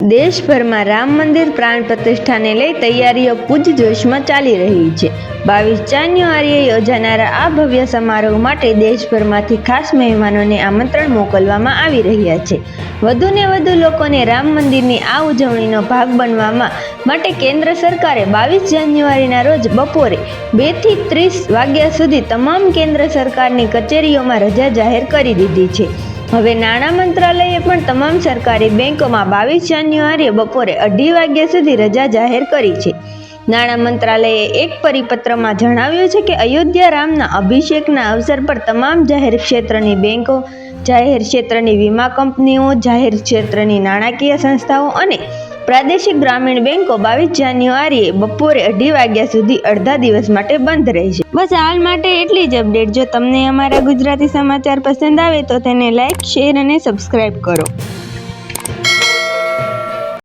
દેશભરમાં રામ મંદિર પ્રાણ પ્રતિષ્ઠાને લઈ તૈયારીઓ પૂરજોશમાં ચાલી રહી છે. બાવીસ જાન્યુઆરીએ યોજાનારા આ ભવ્ય સમારોહ માટે દેશભરમાંથી ખાસ મહેમાનોને આમંત્રણ મોકલવામાં આવી રહ્યા છે. વધુને વધુ લોકોને રામ મંદિરની આ ઉજવણીનો ભાગ બનવામાં માટે કેન્દ્ર સરકારે બાવીસ જાન્યુઆરીના રોજ બપોરે બેથી ત્રીસ વાગ્યા સુધી તમામ કેન્દ્ર સરકારની કચેરીઓમાં રજા જાહેર કરી દીધી છે. હવે નાણાં મંત્રાલયે પણ તમામ સરકારી બેંકોમાં બાવીસ જાન્યુઆરીએ બપોરે અઢી વાગ્યા સુધી રજા જાહેર કરી છે. નાણાં મંત્રાલયે એક પરિપત્રમાં જણાવ્યું છે કે અયોધ્યા રામના અભિષેકના અવસર પર તમામ જાહેર ક્ષેત્રની બેંકો, જાહેર ક્ષેત્રની વીમા કંપનીઓ, જાહેર ક્ષેત્રની નાણાકીય સંસ્થાઓ અને પ્રાદેશિક ગ્રામીણ બેંકો બાવીસ જાન્યુઆરીએ બપોરે અઢી વાગ્યા સુધી અડધા દિવસ માટે બંધ રહેશે. બસ હાલ માટે એટલી જ અપડેટ. જો તમને અમારા ગુજરાતી સમાચાર પસંદ આવે તો તેને લાઇક શેર અને સબસ્ક્રાઇબ કરો.